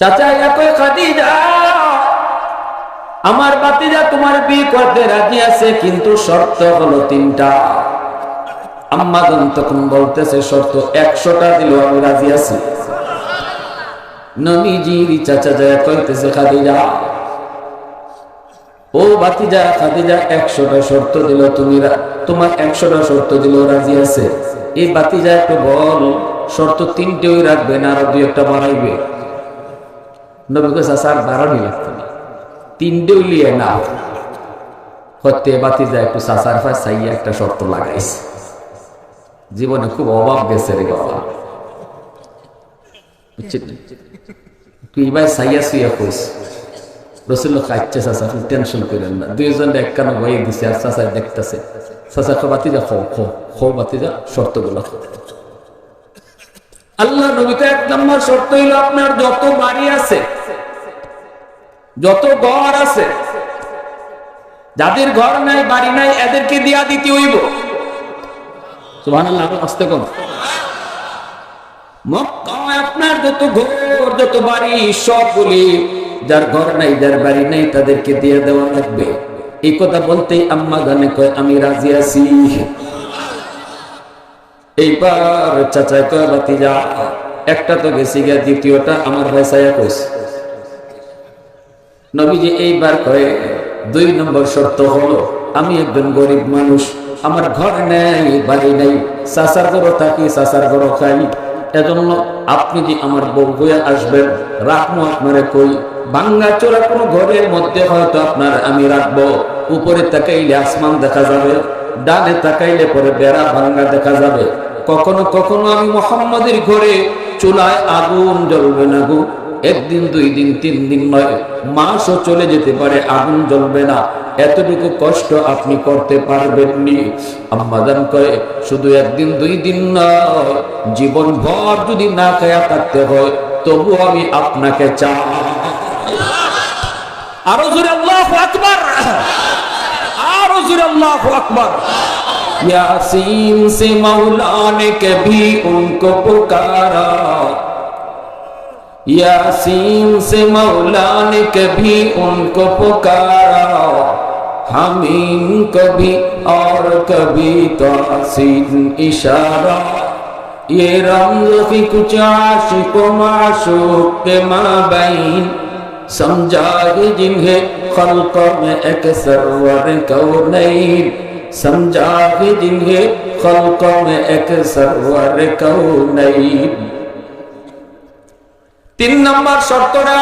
চাচা একই খাদিজা আমার বাতিজা তোমার বিয়ে করতে রাজি আছে, কিন্তু শর্ত হলো তিনটা। আম্মাজন তখন বলতেছে, শর্ত একশোটা দিল আমি রাজি আছি। নবীজির চাচা কইতেছে, খাদিজা, ও বাতিজা, খাদিজা, একশোটা শর্ত দিল তুমি তোমার একশোটা শর্ত দিল রাজি আছে। এই বাতিজা একটু বল, শর্ত তিনটেই রাখবে না আরও দুই একটা বাড়াইবে? নবী কইছে বাড়ানি লাগতো না। তিনটেও লিয়ে না হতে বাতিজা একটু সাসার ফাঁস একটা শর্ত লাগাইছে। জীবনে খুব অভাব গেছে রে বাবা। তুই সাইয়া সুইয়া কইস আপনি টেনশন করেন না। দুইজন একখানে বয়ে দিছে, আর চাচা দেখতেছে। চাচা খো বাতি যা খো খো বাতি যা আল্লাহ নবীকে এক নম্বর শর্ত হইল, আপনার যত বাড়ি আছে যত ঘর আছে, যাদের ঘর নাই, বাড়ি নাই, এদেরকে দিয়া দিতে হইব। আপনার যত ঘর, যত বাড়ি, সবগুলি, যার ঘর নাই, যার বাড়ি নাই, তাদেরকে দিয়ে দেওয়া লাগবে। এই কথা বলতেই আম্মা গানে কয়, আমি রাজি আছি। এইবার চাচাই কয় বাতি যা একটা তো গেছি গিয়া, দ্বিতীয়টা আমার ভাই সায়া কইছে। নবীজি এইবার কয়ে, দুই নম্বর শর্ত হলো, আমি একজন গরিব মানুষ, আমার ঘর নেই, বাড়ি নেই চাষার গরো থাকি চাষার গরো খাই। এজন্য আপনি যে আমার বউ হয়ে আসবেন, রাখব আপনারে কই বাঙ্গা চোরা কোনো ঘরের মধ্যে হয়তো আপনার আমি রাখব। উপরে তাকাইলে আসমান দেখা যাবে, ডানে তাকাইলে পরে বেড়া ভাঙ্গা দেখা যাবে। কখনো কখনো আমি মোহাম্মদের ঘরে চুলায় আগুন জ্বলবে না গো। একদিন দুই দিন তিন দিন নয় মাসও চলে যেতে পারে আগুন জ্বলবে না এতটুকু কষ্ট আপনি করতে পারবেননি আম্মাদান কয়ে শুধু একদিন দুই দিন নয় জীবন ভর যদি না খায়া থাকতে হয় তবু আমি আপনাকে চাই আরো জোরে আল্লাহ আকবার আরো জোরে আল্লাহ আকবার यासीन से मौला ने कभी उनको पुकारा यासीन से मौला ने कभी उनको पुकारा हमीम कभी और कभी तो हसीन इशारा। ये रंग की कुछ आशिक माशूक के माबैन समझा है जिन्हें खल्क में एक सरवर कौनैन। समझा है जिन्हें खल्क में एक सरवर कौनैन। তিন নম্বর শর্তটা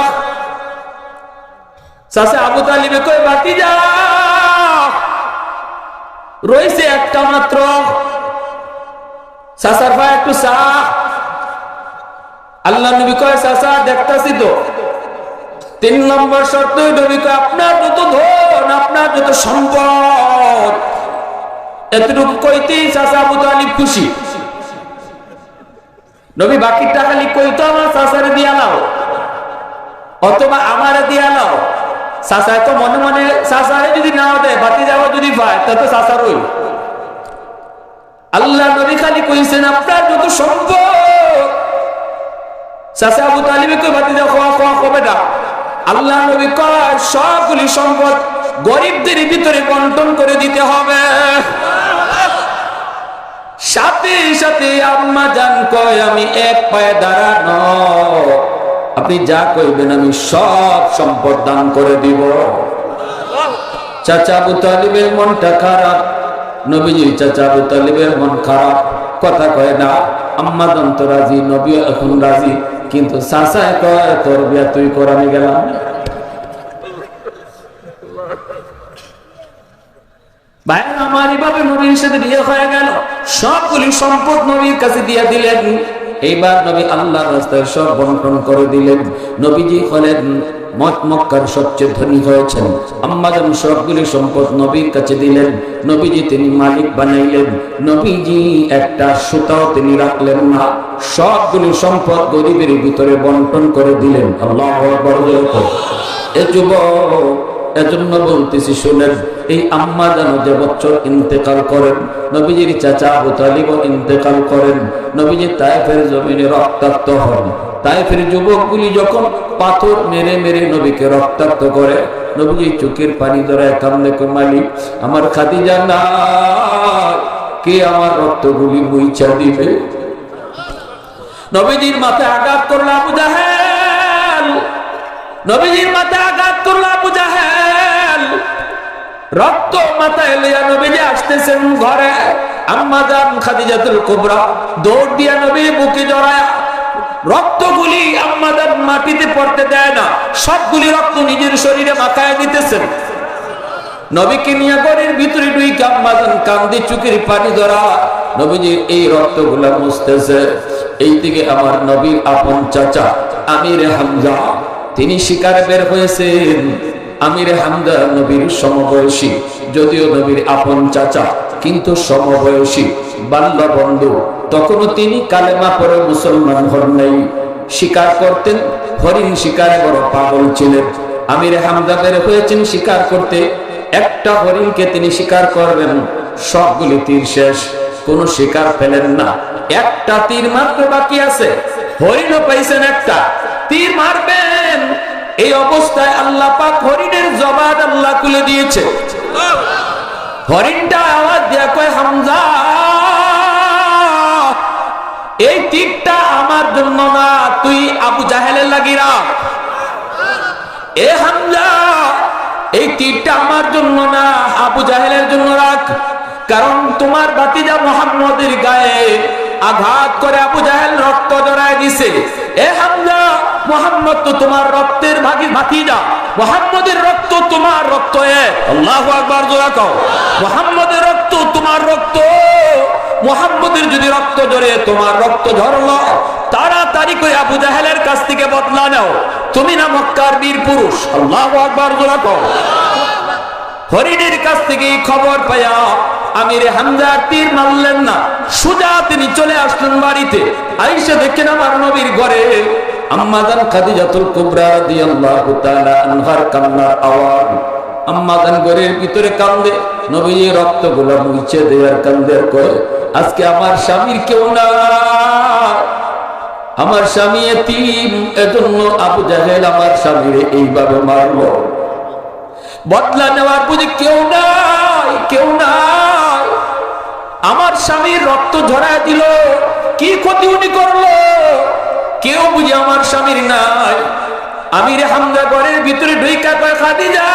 চাষে আবু তালিবে কই বাতি যা। রয়েছে একটা মাত্র। চাষার ভাই একটু চা। আল্লাহ নবী কয় চাষা দেখতাছি তো। তিন নম্বর শর্ত, নবী কয়, আপনার যত ধন, আপনার যত সম্পদ, এতটুকু কইতেই চাষা আবু তালিব খুশি। নবী বাকি টাকা লি কইতো আমার চাষারে দিয়া নাও? অথবা আমারে দিয়া নাও? চাষায় তো মনে মনে চাষারে যদি নাও দেয় বাতি যাওয়া যদি পায়, তা তো ওই আল্লাহ নবী খালি কইছেন, আপনার যত সম্পদ। চাষা আবু তালিবে কই বাতি যাও খাওয়া খাওয়া কবে না আল্লাহ নবী কয়, সবগুলি সম্পদ গরিবদের ভিতরে বন্টন করে দিতে হবে। সাথে সাথে আম্মা জান কয়, আমি এক পায়ে দাঁড়ানো। আপনি যা কইবেন আমি সব সম্পদ দান করে দিব। চাচা আবু তালিবের মনটা খারাপ। নবীজি চাচা আবু তালিবের মন খারাপ। কথা কয় না, আম্মা জান তো রাজি নবী এখন রাজি। কিন্তু চাচায় কয়, তোর বিয়া তুই কর, আমি গেলাম। ভাইয়ের, আমার নবীর সাথে বিয়ে হয়ে গেল। সবগুলি সম্পদ নবীর কাছে দিয়ে দিলেন। এইবার নবী রাস্তায় সব করে দিলেন। নবীজি হলেন সবচেয়ে ধনী হয়েছেন। আম্মাজান সবগুলি সম্পদ নবীর কাছে দিলেন। নবীজি তিনি মালিক বানাইলেন। নবীজি একটা সুতাও তিনি রাখলেন না। সবগুলি সম্পদ গরিবের ভিতরে বন্টন করে দিলেন। আল্লাহ। এ যুবক এজন্য বলতেছি, শুনেন, এই আম্মা যেন যে বছর ইন্তেকাল করেন, নবীজির চাচা আবু তালিব ইন্তেকাল করেন, নবীজি তায়েফের জমিনে রক্তাক্ত হন। তায়েফের যুবকগুলি যখন পাথর মেরে মেরে নবীকে রক্তাক্ত করে, নবীজি চোখের পানি ধরায় কামলে মালিক, আমার খাদিজা না কে আমার রক্তগুলি মুইছা দিবে? নবীজির মাথায় আঘাত করল আবু জাহেল, নবীজির মাথায় আঘাত করল রক্ত মাথায় লইয়া নবীজি আসতেছেন ঘরে। আম্মা জান খাদিজাতুল কুবরা দৌড় দিয়া নবী বুকে জড়ায় রক্তগুলি আম্মাদার মাটিতে পড়তে দেয় না, সবগুলি রক্ত নিজের শরীরে মাথায় দিতেছেন। নবীকে নিয়ে ঘরের ভিতরে দুই কাম্মাদান কান্দি চুকের পানি ধরা। নবীজির এই রক্তগুলা মুছতেছে। এই দিকে আমার নবীর আপন চাচা আমির হামজা, তিনি শিকারে বের হয়েছেন। আমির হামজা নবীর সমবয়সী, যদিও নবীর আপন চাচা, কিন্তু সমবয়সী বাল্য বন্ধু। তখনও তিনি কালেমা পরে মুসলমান হন নাই। শিকার করতেন, হরিণ শিকারে বড় পাগল ছিলেন। আমির হামজা বের হয়েছেন শিকার করতে, একটা হরিণকে তিনি শিকার করবেন, সবগুলি তীর শেষ। কোন শিকার পেলেন না। একটা তীর মাত্র বাকি আছে। হরিণও পাইছেন একটা। তীর মারবেন। এই অবস্থায় আল্লাহ পাক হরিণের জবাব আল্লাহ তুলে দিয়েছে। হরিণটা আওয়াজ দিয়া কয়, হামজা, এই তীরটা আমার জন্য না, তুই আবু জাহেলের লাগি রাখ। এ হামজা, এই তীরটা আমার জন্য না, আবু জাহেলের জন্য রাখ। কারণ তোমার বাতিজা মোহাম্মদের গায়ে আঘাত করে আবু জাহেল রক্ত জড়ায় দিছে। এ হামজা মোহাম্মদ তো তোমার রক্তের ভাগি ভাতিজা। মোহাম্মদের রক্ত তোমার রক্ত আল্লাহু আকবার জোড়া কও। মোহাম্মদের রক্ত তোমার রক্ত। মোহাম্মদের যদি রক্ত ঝরে তোমার রক্ত ঝরলো, তাড়াতাড়ি করে আবু জাহেলের কাছ থেকে বদলা নাও। তুমি না মক্কার বীর পুরুষ। আল্লাহ আকবার জোড়া কও। হরিণের কাছ থেকে খবর পাইয়া আমিরে হামজা তীর মারলেন না। সুজা তিনি চলে আসলেন বাড়িতে। আইসা দেখেন আমার নবীর ঘরে আম্মাদান খাদিজাতুল কুবরা রাদিয়াল্লাহু তাআলা আনহার কান্নার আওয়াজ। আম্মাদান ঘরের ভিতরে কান্দে, নবীজি রক্তগুলো মুছে দেওয়ার কান্দে কয়, আজকে আমার স্বামীর কেউ না আমার স্বামী এতিম, এজন্য আবু জাহেল আমার স্বামীরে এইভাবে মারলো। বদলা নেওয়ার বুঝি কেউ নাই কেউ নাই। আমার স্বামীর রক্ত ঝরায় দিল, কি ক্ষতি উনি করল? কেউ বুঝি আমার স্বামীর নাই। আমি রে হামজা ঘরের ভিতরে ঢুইকা কয় খাদি যা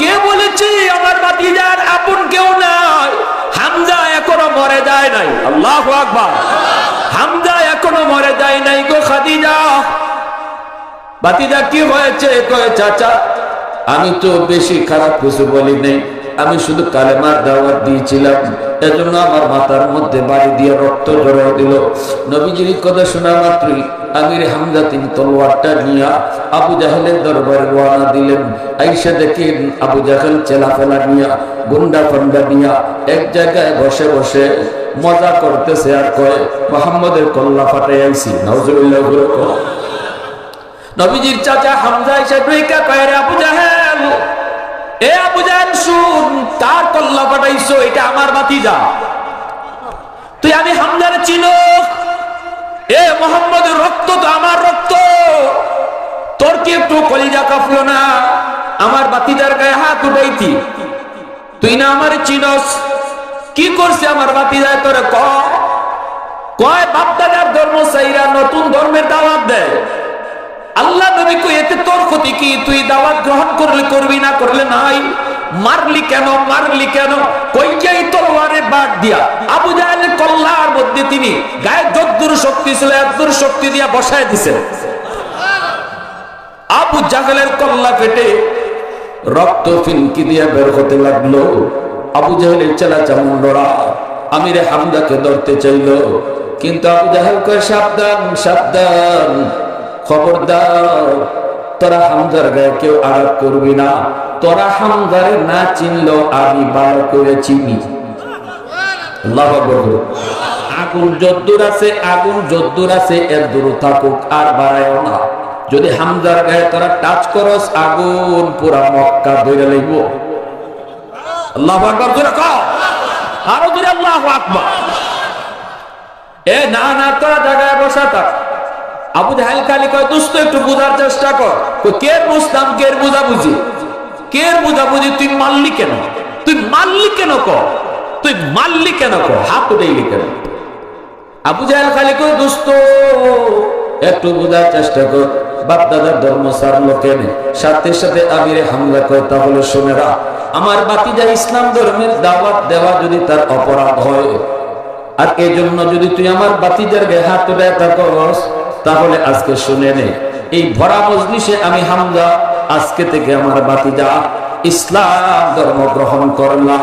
কে বলেছি আমার বাতিজার আপন কেউ নাই? হামজা এখনও মরে যায় নাই। আল্লাহ আকবার। হামজা এখনও মরে যায় নাই গো খাদিজা। বাতিজা কি হয়েছে? কয়ে, চাচা, আমি তো বেশি খারাপ কিছু বলি নাই। আমি শুধু কালেমার দাওয়াত দিয়েছিলাম। এজন্য আমার মাথার মধ্যে বাড়ি দিয়ে রক্ত জড়াই দিল। নবীজির কথা শোনা মাত্রই আমির হামজা তিনি তলোয়ারটা নিয়ে আবু জাহেলের দরবারে রওনা দিলেন। আইসা দেখেন আবু জাহেল চেলাফেলা নিয়া, গুন্ডা ফন্ডা নিয়া এক জায়গায় বসে বসে মজা করতেছে আর কয়, মোহাম্মদের কল্লা ফাটাই আইছি নজরুল্লাহ নবীজির চাচা হামজা এসে ঢুইকা কয় আবু জাহেল এ আবু জাহেল, শুন, তার কল্লা পাঠাইছো, এটা আমার বাতিজা। তুই আমি হামজার চিনো এ মোহাম্মদের রক্ত তো আমার রক্ত। তোর কি একটু কলিজা কাঁপলো না? আমার বাতিজার গায়ে হাত উঠাইতি। তুই না আমার চিনস। কি করছে আমার বাতিজায় তোরে কয়, বাপদাদার ধর্ম সাইরা নতুন ধর্মের দাওয়াত দেয়। আল্লাহ নবী কই, এতে তোর ক্ষতি কি? তুই দাওয়াত গ্রহণ করলে করবি না করলে নাই? মারলি কেন? মারলি কেন? কই যাই তলোয়ারে বাদ দিয়া। আবু জাহেলের কল্লার মধ্যে তিনি গায়ে যদ্দুর শক্তি ছিল এদ্দুর শক্তি দিয়া বসায় দিছেন আবু জাহেলের কল্লা পেটে রক্ত ফিনকি দিয়া বের হতে লাগল। আবু জাহেলের চেলা চামুন্ডরা আমিরে হামদাকে ধরতে চাইল। কিন্তু আবু জাহেল কয়, সাবধান সাবধান। খবরদার, তোরা হামজার গায়ে কেউ আঘাত করবি না। তোরা হামজারে না চিনলো আমি ভালো করে চিনি। আগুন যদ্দুর আছে, আগুন যদ্দুর আছে, এর দূর থাকুক, আর বাড়ায়ও না। যদি হামজার গায়ে তোরা টাচ করস, আগুন পুরা মক্কা ধরে লইব। আল্লাহ আকবার, জোরে কও। আরও আকবার। এ, না না, তোরা জায়গায় বসা থাক। আবু জাহেল খালি কয় দুস্থ একটু বোঝার চেষ্টা কর। কে বুঝতাম কে বুঝা বুঝি কে বুঝা বুঝি তুই মারলি কেন? তুই মারলি কেন ক? তুই মারলি কেন ক? হাত উঠাইলি কেন? আবু জাহেল খালি কই দুস্থ একটু বোঝার চেষ্টা কর। বাপ দাদার ধর্ম সারলো কেন সাথে সাথে আমিরে হামলা করে, তাহলে শোনেরা আমার বাতিজা ইসলাম ধর্মের দাওয়াত দেওয়া যদি তার অপরাধ হয়, আর এই জন্য যদি তুই আমার বাতিজার গায়ে হাত ব্যথা করস তাহলে আজকে শুনে নে, এই ভরা মজলিসে আমি হামজা, আজকে থেকে আমার বাতিদা ইসলাম ধর্ম গ্রহণ করলাম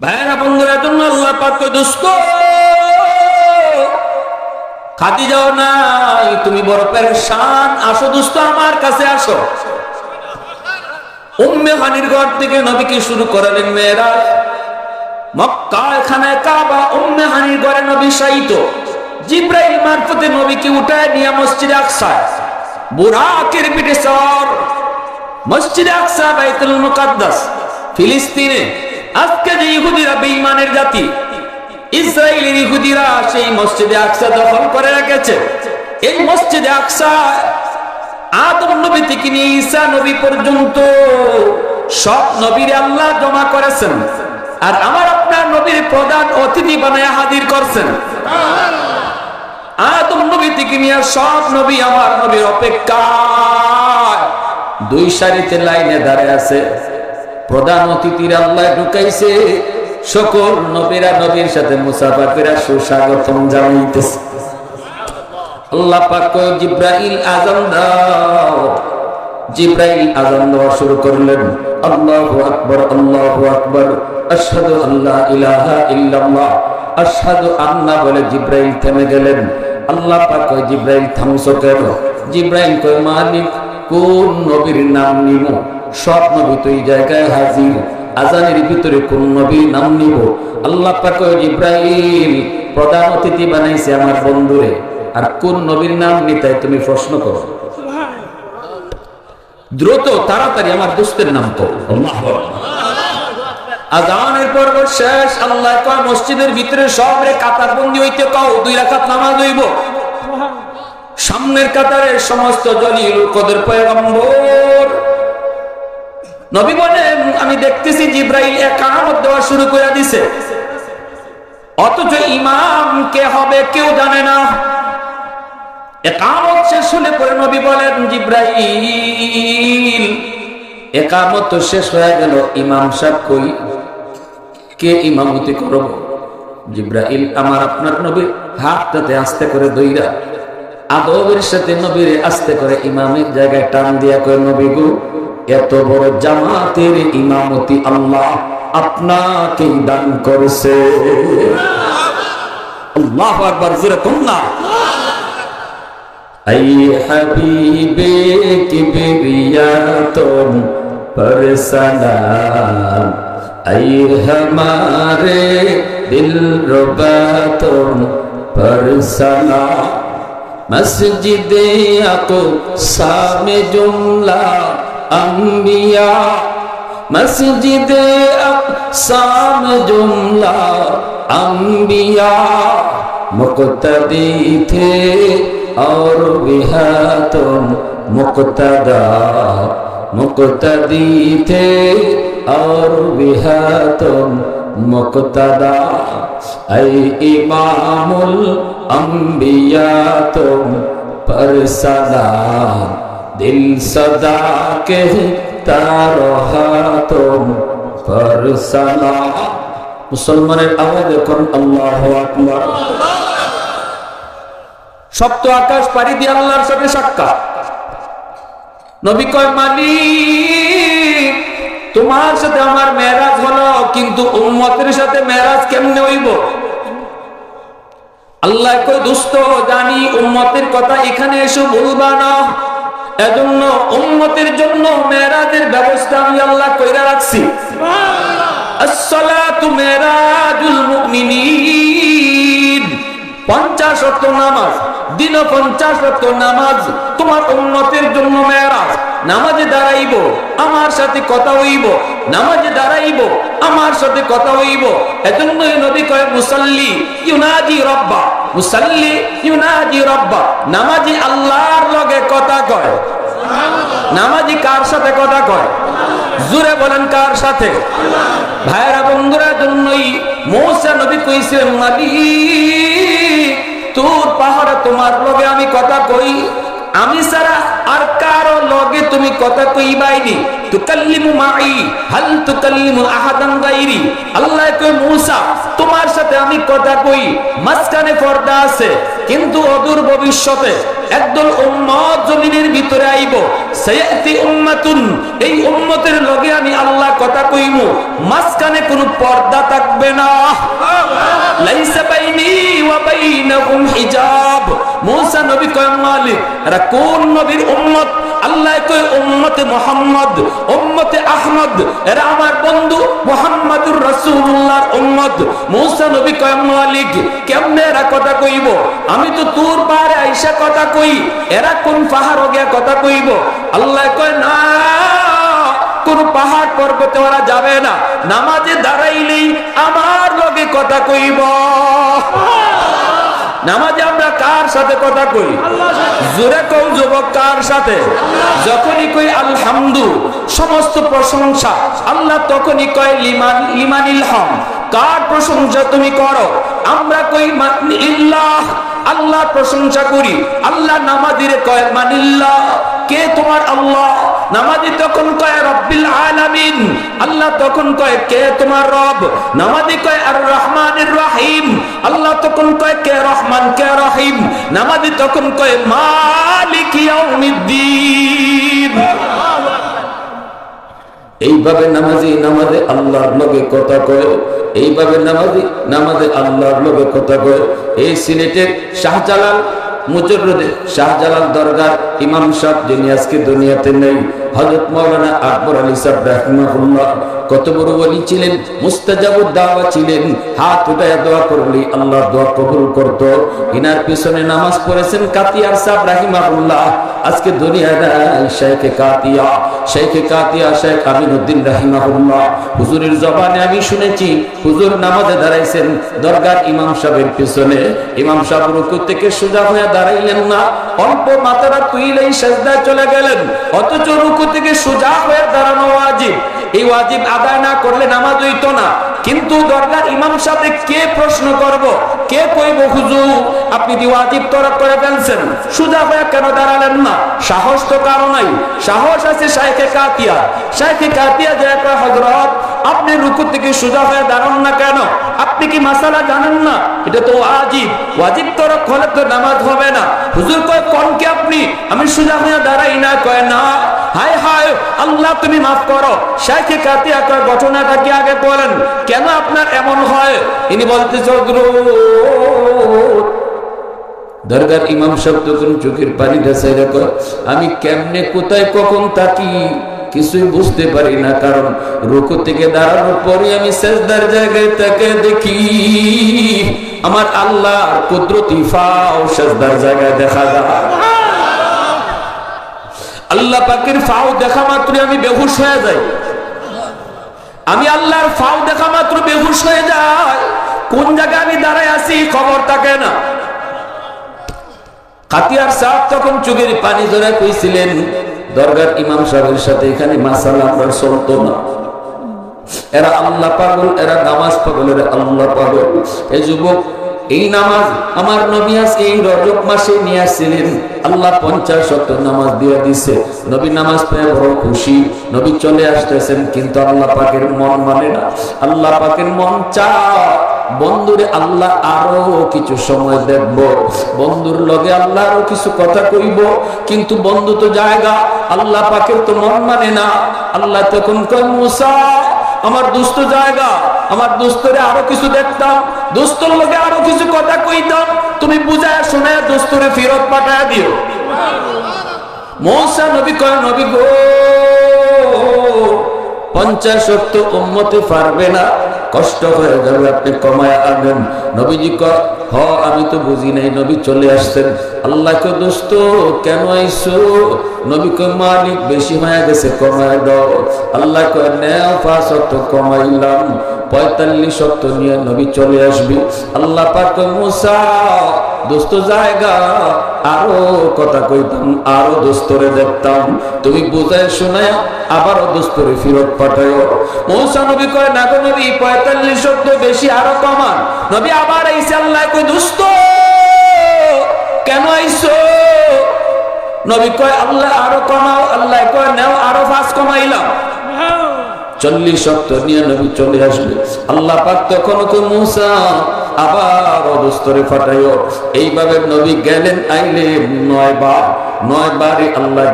ভাইরা বন্ধুরা জন্য আল্লাহ খাদি যাও নাই, তুমি বড় পেরেশান। আসো দোস্ত, আমার কাছে আসো। উম্মে হানির ঘর থেকে নবীকে শুরু করালেন মেয়েরা। মারফতে নবীকে উঠায় সর ফিলিস্তিনে। আজকে যে ইহুদিরা বেঈমানের জাতি ইসরায়েলের ইহুদিরা সেই মসজিদে আকসা দখল করে রেখেছে। এই মসজিদে আকসা আদম নবী থেকে নিয়ে ঈসা নবী পর্যন্ত সব নবীর আল্লাহ জমা করেছেন। আর আমার আপনার নবীর প্রধান অতিথি বানায় হাজির করছেন। আদম নবী থেকে নিয়ে সব নবী আমার নবীর অপেক্ষা দুই সারিতে লাইনে দাঁড়ায় আছে। প্রধান অতিথির আল্লাহ ঢুকাইছে। সকল নবীরা নবীর সাথে মুসাফাফিরা সুস্বাগতম জানাইতেছে। আল্লাহ পাক জিব্রাইল আজান দাও। জিব্রাইল আজান দেওয়া শুরু করলেন। আল্লাহু আকবার আল্লাহু আকবার। আশহাদু আল্লা ইলাহা ইল্লাল্লাহ। আশহাদু আন্না, বলে জিব্রাইল থেমে গেলেন। আল্লাহ পাক জিব্রাইল, থামছো কেন? জিব্রাইল কয়, মালিক, কোন নবীর নাম নিব সব নবী তো এই জায়গায় হাজির। আজানের ভিতরে কোন নবীর নাম নিব? আল্লাহ পাক জিব্রাইল প্রধান অতিথি বানাইছে আমার বন্ধুরে। আর কোন নবীর নাম নিতাই তুমি প্রশ্ন করো? দ্রুত, তাড়াতাড়ি আমার দোস্তের নাম তো আজানের পর্ব শেষ। আল্লাহ কয়, মসজিদের ভিতরে সব রে কাতার বন্দি হইতে কও, দুই রাকাত নামাজ হইব। সামনের কাতারে সমস্ত জলিল কদের পয়গম্বর নবী বলেন আমি দেখতেছি জিব্রাইল একামত দেওয়া শুরু করে দিছে। অথচ ইমাম কে হবে কেউ জানে না। একামত শেষ হলে পরে নবী বলেন, জিব্রাইল, একামত তো শেষ হয়ে গেল, ইমাম সাহেব কই? কে ইমামতি করব? জিব্রাইল, আমার আপনার নবীর হাতটাতে আস্তে করে দইরা, আদবের সাথে নবীর আস্তে করে ইমামের জায়গায় টান দিয়া কয়, নবী গো এত বড় জামাতের ইমামতি আল্লাহ আপনাকেই দান করেছে আল্লাহ একবার জোরে কম না أي حبيبي كبريات پر سلام أي ہمارے دل ربات پر سلام مسجد اقصا میں جملہ जुमला अंबिया मस्जिद अक़सा में जुमला अंबिया मुक्तदी थे और बिहा तुम मुक्तदा मुक्तदी थे और बिहा तुम मुक्तदा ऐ इमामुल अंबिया तुम पर सलाम दिल सदा कहता रहा तुम पर सलाम মুসলমানের আওয়াজে করুন আল্লাহ আকবার সপ্ত আকাশ পাড়ি দিয়ে আল্লাহর সাথে সাক্ষাৎ নবী কয় মালিক তোমার সাথে আমার মেরাজ হলো কিন্তু উম্মতের সাথে মেরাজ কেমনে হইব আল্লাহ কই দুস্থ জানি উম্মতের কথা এখানে এসে বলবা না এজন্য উম্মতের জন্য মেরাজের ব্যবস্থা আমি আল্লাহ কইরা রাখছি। পঞ্চাশ নামাজ, দিন পঞ্চাশ নামাজ তোমার উন্নতির জন্য মেয়েরাজ। নামাজে দাঁড়াইব, আমার সাথে কথা হইব, নামাজে দাঁড়াইব, আমার সাথে কথা হইব। এজন্য নবী কয়, মুসাল্লি ইউনাজি রব্বা, মুসাল্লি ইউনাজি রব্বা। নামাজি আল্লাহর লগে কথা কয়। নামাজি কার সাথে কথা কয়? জুরে বলেন কার সাথে? ভাইয়েরা বন্ধুরা জন্যই মৌসা নবী কইছিলেন, মালিক, তোর পাহাড়ে তোমার লগে আমি কথা কই। আমি সারা আর কারও লগে তুমি কথা কইবাইনি তুকাল্লিমু মাই, হাল তুকাল্লিমু আহাদান আল্লাহ মূসা, তোমার সাথে আমি কথা কই পর্দা আছে, কিন্তু অদূর ভবিষ্যতে একদল উম্মত জমিনের ভিতরে আইব। উম্মাতুন, এই উম্মতের লগে আমি আল্লাহ কথা কইমু, মাঝখানে কোনো পর্দা থাকবে না। লাইসা বাইনি ওয়া বাইনাহুম হিজাব। মূসা নবী কয়, মালিক, এরা কোন নবীর উম্মত? আল্লাহ কয়, উম্মতে মুহাম্মদ, উম্মতে আহমদ, এরা আমার বন্ধু মুহাম্মাদুর রাসূলুল্লাহর উম্মত। মূসা নবী কয়, মালিক, কেমনে এরা কথা কইব? আমি তো তোর পারে আইসা কথা কই। এরা কোন পাহাড় গিয়া কথা কইব? আল্লাহ কয়, না, কোন পাহাড় পর্বতে ওরা যাবে না। নামাজে দাঁড়াইলেই আমার লগে কথা কইব। নামাজে আমরা কার সাথে কথা কই? জোরে কও যুবক কার সাথে? যখনই কই আলহামদু সমস্ত প্রশংসা আল্লাহ তখনই কয় লিমান লিমানিল হাম কার প্রশংসা তুমি করো? আমরা কই ইল্লাহ আল্লাহ প্রশংসা করি। আল্লাহ নামাজিরে কয় মানিল্লাহ। কে তোমার আল্লাহ? নামাজি তখন কয়, রব্বিল আলামিন। আল্লাহ তখন কয়, কে তোমার রব? নামাজি কয় আর রহমানির রহিম। আল্লাহ তখন কয়, কে রহমান, কে রহিম? নামাজি তখন কয়, মালিক ইয়াউমিদ্দিন। এইভাবে নামাজি, নামাজে আল্লাহর লগে কথা কয়। এইভাবে নামাজি, নামাজে আল্লাহর লগে কথা কয়। এই সিলেটের শাহজালাল মুজরদে শাহজালাল দরগার ইমাম সাহেব, যিনি আজকে দুনিয়াতে নেই হযরত মাওলানা আকবর আলী সাহেব রাহিমাহুল্লাহ কত বড় ওলি ছিলেন মুস্তাজাবুদ দাওয়া ছিলেন, হাত উঠায় দোয়া করলি আল্লাহ দোয়া কবুল করত। ইনার পিছনে নামাজ পড়েছেন কাতিয়ার সাহেব রাহিমাহুল্লাহ। আজকে দুনিয়ায় নাই শেখে কাতিয়া শেখে কাতিয়া শেখ আমিনুদ্দিন রাহিমাহুল্লাহ। হুজুরের জবানে আমি শুনেছি, হুজুর নামাজে দাঁড়াইছেন, দরগার ইমাম সাহেবের পিছনে। ইমাম সাহেব রুকু থেকে সোজা হয়ে দাঁড়াইলেন না, অল্প মাথাটা তুইলেই সাজদা চলে গেলেন, অথচ রুকু থেকে সোজা হয়ে দাঁড়ানো ওয়াজিব। এই ওয়াজিব আদায় না করলে নামাজ হইতো না। কিন্তু দরগার ইমাম সাথে কে প্রশ্ন করব? কে কইব, হুজুর, আপনি দি ওয়াজিব তরক করে ফেলছেন, সুজা হয়ে কেন দাঁড়ালেন না? সাহস তো কারও নাই। সাহস আছে শাইখে কাতিয়া। শাইখে কাতিয়া যে কয়, হযরত, আপনি রুকু থেকে সুজা হয়ে দাঁড়ান না কেন? আপনি কি মাসালা জানেন না? এটা তো ওয়াজিব। ওয়াজিব তরক হলে তো নামাজ হবে না। হুজুর কয়, কোন কে আপনি? আমি সুজা হয়ে দাঁড়াই না। কয়, না। হায় হায়, আল্লাহ তুমি মাফ করো। শাইখে কাতিয়া কয়, ঘটনাটা কি আগে বলেন? কেন আপনার এমন হয়? ইনি বলতে দরগার ইমাম সাহেব তখন চোখের পানিটা সাইরা কয়, আমি কেমনে, কোথায়, কখন থাকি? কিছুই বুঝতে পারি না, কারণ রুকু থেকে দাঁড়ানোর পরে আমি সেজদার জায়গায় তাকে দেখি। আমার আল্লাহ কুদরতি ফাও শেষদার জায়গায় দেখা যায়। আল্লাহ পাকের ফাও দেখা মাত্রই আমি বেহুশ হয়ে যাই। আমি আল্লাহর ফাও দেখা মাত্র বেহুশ হয়ে যায় কোন জায়গায় আমি দাঁড়ায় আছি খবর থাকে না। কাতিয়ার সাহেব তখন চোখের পানি ধরে কইছিলেন, দরগার ইমাম সাহেবের সাথে এখানে মাসাল আমরা চলতো না। এরা আল্লাহ পাগল, এরা নামাজ পাগল, এরা আল্লাহ পাগল। এই যুবক, এই নামাজ আমার নবী এই রজব মাসে নিয়ে আসছিলেন। আল্লাহ পঞ্চাশ শত নামাজ দিয়ে দিছে। নবী নামাজ পেয়ে বড় খুশি। নবী চলে আসতেছেন, কিন্তু আল্লাহ পাকের মন মানে না। আল্লাহ পাকের মন চা বন্ধুরে আল্লাহ আরও কিছু সময় দেখব। বন্ধুর লগে আল্লাহ আরও কিছু কথা কইব। কিন্তু বন্ধু তো জায়গা আল্লাহ পাকের তো মন মানে না। আল্লাহ তখন কয়, মুসা, আমার দুস্থ জায়গা আমার দুস্থরে আরও কিছু দেখতাম। দোস্তর লোকে আরও কিছু কথা কইতাম তুমি বুঝায় শোনা দোস্তরে ফেরত পাঠায় দিও। মৌসা নবী কয়, নবী গো, পঞ্চাশ শক্ত উম্মতে পারবে না। কষ্ট হয়ে যাবে আপনি কমায় আনবেন নবীজি কয়, হ, আমি তো বুঝি নাই, নবী চলে আসছেন। আল্লাহকে দোস্ত, কেন আইসো? নবী কয়, মালিক বেশি হয়ে গেছে, কমায় দাও। আল্লাহ কয় নেও পাঁচ কমাইলাম। পঁয়তাল্লিশ শক্ত নিয়ে নবী চলে আসবি। আল্লাহ পাক মুসা, দোস্ত জায়গা, আরও কথা কইতাম, আরও দোস্তরে দেখতাম। তুমি বুঝায় শোনায় আবারও দোস্তরে ফিরত পাঠায়। মৌসা নবী কয়, না গো নবী, পঁয়তাল্লিশ শব্দ বেশি আরও কমান। নবী আবার আইসে আল্লাহ কই দোস্ত, কেন আইসো নবী কয়, আল্লাহ আরও কমাও। আল্লাহ কয়, নেও, আরও ফাঁস কমাইলাম। চল্লিশ নিয়ে নবী চলে আসবে। আল্লাহ পাক তখন তো মুসা আবার অবস্তরে ফাটাইও। এইভাবে নবী গেলেন, আইলেন নয় বার। নয় আল্লাহ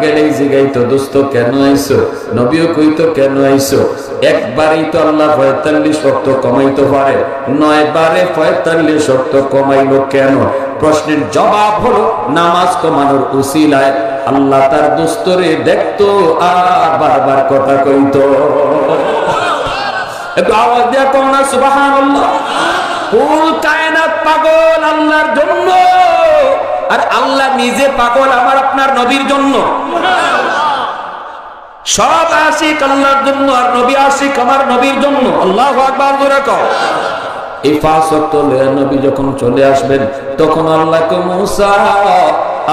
দোস্ত, কেন আইসো নবীও কইতো কেন আইসো একবারেই তো আল্লাহ পঁয়তাল্লিশ শক্ত কমাইতে পারে। নয় বারে পঁয়তাল্লিশ শক্ত কমাইলো কেন? প্রশ্নের জবাব হলো, নামাজ কমানোর উসিলায় আল্লাহ তার দোস্তরে দেখতো আর বারবার কথা কইতো। একটু আওয়াজ দেয়া কম না সুবাহান পাগল আল্লাহর জন্য। আর আল্লাহ নিজে পাগল আমার আপনার নবীর জন্য। সব আশিক আল্লাহর জন্য আর নবী আশিক আমার নবীর জন্য। আল্লাহ আকবার এই লইয়া নবী যখন চলে আসবেন, তখন আল্লাহকে মুসা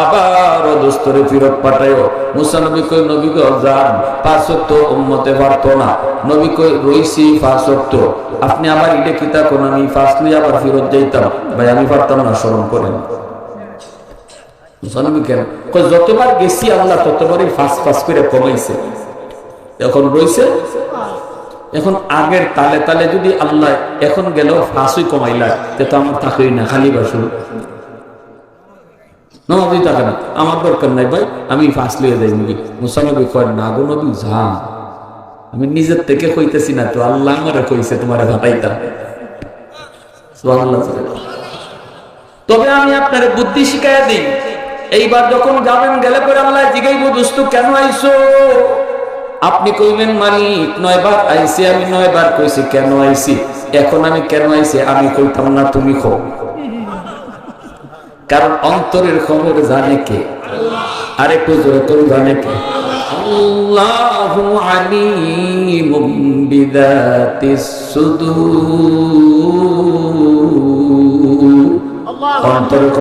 আবার দোস্তরে ফিরত পাঠায়ও। মুসা নবী কই নবী যান। পাঁচ ওয়াক্ত উম্মতে পারতো না। নবী কই রইছি পাঁচ আপনি আবার ইটে কিতা কোন আমি লই আবার ফিরত যাইতাম? ভাই, আমি পারতাম না স্মরণ করেন। মুসা নবী কেন? যতবার গেছি আল্লাহ, ততবারই ফাঁস ফাঁস করে কমাইছে। এখন রইছে? এখন আগের তালে তালে যদি আল্লাহ এখন গেলেও ফাঁসই কমাইলা তো আমার তাকেই না, খালি বাসু নবী থাকে না। আমার দরকার নাই ভাই, আমি ফাঁস লিয়ে যাই নাকি মুসানবী কয়, না গো নবী, যা। আমি নিজের থেকে কইতেছি না তো, আল্লাহ আমারে কইছে তোমার সুবহানাল্লাহ তবে আমি আপনার বুদ্ধি শিখাইয়া দিই, এইবার যখন যাবেন, গেলে পরে আল্লাহ জিগাইব, দোস্ত, কেন আইসো আপনি কইবেন, মালিক, নয়বার আইসি আমি নয়বার কইছি, কেন আইসি এখন আমি কেন আইসি আমি কইতাম না, তুমি খো কারণ অন্তরের খবর জানে কে? আরেকটু জোরে করে জানে কে? আল্লাহু আলিমুম বিদাতিস সুদূর। অন্তরের